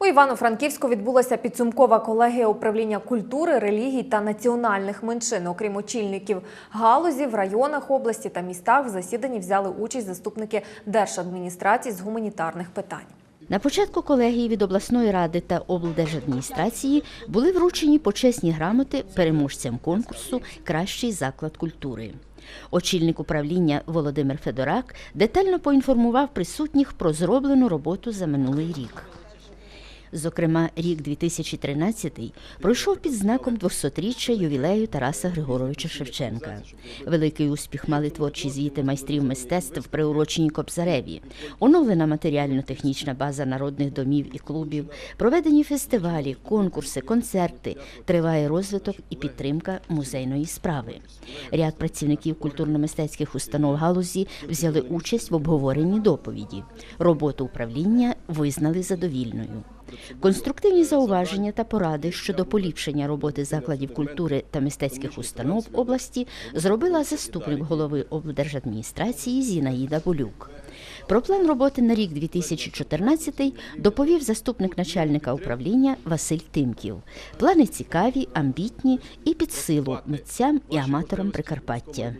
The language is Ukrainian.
У Івано-Франківську відбулася підсумкова колегія управління культури, релігій та національних меншин. Окрім очільників галузі в районах області та містах в засіданні взяли участь заступники держадміністрації з гуманітарних питань. На початку колегії від обласної ради та облдержадміністрації були вручені почесні грамоти переможцям конкурсу Кращий заклад культури. Очільник управління Володимир Федорак детально поінформував присутніх про зроблену роботу за минулий рік. Зокрема, рік 2013 пройшов під знаком 200-річчя ювілею Тараса Григоровича Шевченка. Великий успіх мали творчі звіти майстрів мистецтв, приурочені Кобзареві, оновлена матеріально-технічна база народних домів і клубів, проведені фестивалі, конкурси, концерти, триває розвиток і підтримка музейної справи. Ряд працівників культурно-мистецьких установ галузі взяли участь в обговоренні доповіді. Роботу управління визнали задовільною. Конструктивні зауваження та поради щодо поліпшення роботи закладів культури та мистецьких установ області зробила заступник голови облдержадміністрації Зінаїда Болюк. Про план роботи на рік 2014 доповів заступник начальника управління Василь Тимків. Плани цікаві, амбітні і під силу митцям і аматорам Прикарпаття.